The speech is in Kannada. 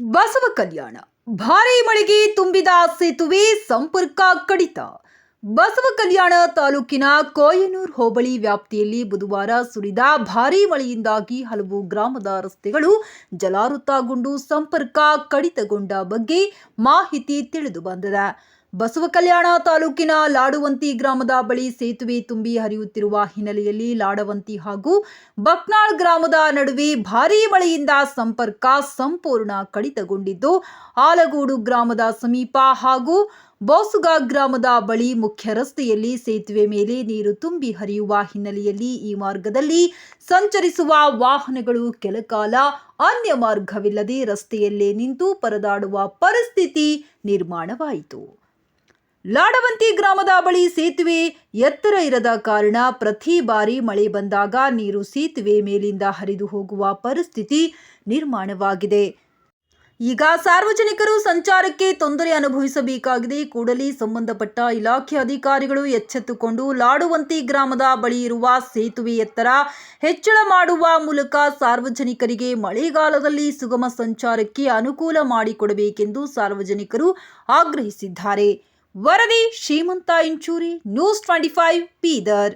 ಬಸವ ಕಲ್ಯಾಣ. ಭಾರೀ ಮಳೆಗೆ ತುಂಬಿದ ಸೇತುವೆ ಸಂಪರ್ಕ ಕಡಿತ. ಬಸವ ಕಲ್ಯಾಣ ತಾಲೂಕಿನ ಕೋಯನೂರ್ ಹೋಬಳಿ ವ್ಯಾಪ್ತಿಯಲ್ಲಿ ಬುಧವಾರ ಸುರಿದ ಭಾರೀ ಮಳೆಯಿಂದಾಗಿ ಹಲವು ಗ್ರಾಮದ ರಸ್ತೆಗಳು ಜಲಾವೃತಗೊಂಡು ಸಂಪರ್ಕ ಕಡಿತಗೊಂಡ ಬಗ್ಗೆ ಮಾಹಿತಿ ತಿಳಿದು ಬಂದಿದೆ. ಬಸವ ಕಲ್ಯಾಣ ತಾಲೂಕಿನ ಲಾಡುವಂತಿ ಗ್ರಾಮದ ಬಳಿ ಸೇತುವೆ ತುಂಬಿ ಹರಿಯುತ್ತಿರುವ ಹಿನ್ನೆಲೆಯಲ್ಲಿ ಲಾಡವಂತಿ ಹಾಗೂ ಬಕ್ನಾಳ್ ಗ್ರಾಮದ ನಡುವೆ ಭಾರೀ ಮಳೆಯಿಂದ ಸಂಪರ್ಕ ಸಂಪೂರ್ಣ ಕಡಿತಗೊಂಡಿದ್ದು, ಆಲಗೋಡು ಗ್ರಾಮದ ಸಮೀಪ ಹಾಗೂ ಬೋಸುಗ ಗ್ರಾಮದ ಬಳಿ ಮುಖ್ಯ ರಸ್ತೆಯಲ್ಲಿ ಸೇತುವೆ ಮೇಲೆ ನೀರು ತುಂಬಿ ಹರಿಯುವ ಹಿನ್ನೆಲೆಯಲ್ಲಿ ಈ ಮಾರ್ಗದಲ್ಲಿ ಸಂಚರಿಸುವ ವಾಹನಗಳು ಕೆಲಕಾಲ ಅನ್ಯ ಮಾರ್ಗವಿಲ್ಲದೆ ರಸ್ತೆಯಲ್ಲೇ ನಿಂತು ಪರದಾಡುವ ಪರಿಸ್ಥಿತಿ ನಿರ್ಮಾಣವಾಯಿತು. ಲಾಡವಂತಿ ಗ್ರಾಮದ ಬಳಿ ಸೇತುವೆ ಎತ್ತರ ಇರದ ಕಾರಣ ಪ್ರತಿ ಬಾರಿ ಮಳೆ ಬಂದಾಗ ನೀರು ಸೇತುವೆ ಮೇಲಿಂದ ಹರಿದು ಹೋಗುವ ಪರಿಸ್ಥಿತಿ ನಿರ್ಮಾಣವಾಗಿದೆ. ಈಗ ಸಾರ್ವಜನಿಕರು ಸಂಚಾರಕ್ಕೆ ತೊಂದರೆ ಅನುಭವಿಸಬೇಕಾಗಿದೆ. ಕೂಡಲೇ ಸಂಬಂಧಪಟ್ಟ ಇಲಾಖೆ ಅಧಿಕಾರಿಗಳು ಎಚ್ಚೆತ್ತುಕೊಂಡು ಲಾಡುವಂತಿ ಗ್ರಾಮದ ಬಳಿ ಇರುವ ಸೇತುವೆ ಎತ್ತರ ಹೆಚ್ಚಳ ಮಾಡುವ ಮೂಲಕ ಸಾರ್ವಜನಿಕರಿಗೆ ಮಳೆಗಾಲದಲ್ಲಿ ಸುಗಮ ಸಂಚಾರಕ್ಕೆ ಅನುಕೂಲ ಮಾಡಿಕೊಡಬೇಕೆಂದು ಸಾರ್ವಜನಿಕರು ಆಗ್ರಹಿಸಿದ್ದಾರೆ. ವರದಿ Shrimanta Inchuri news twenty five Bidar.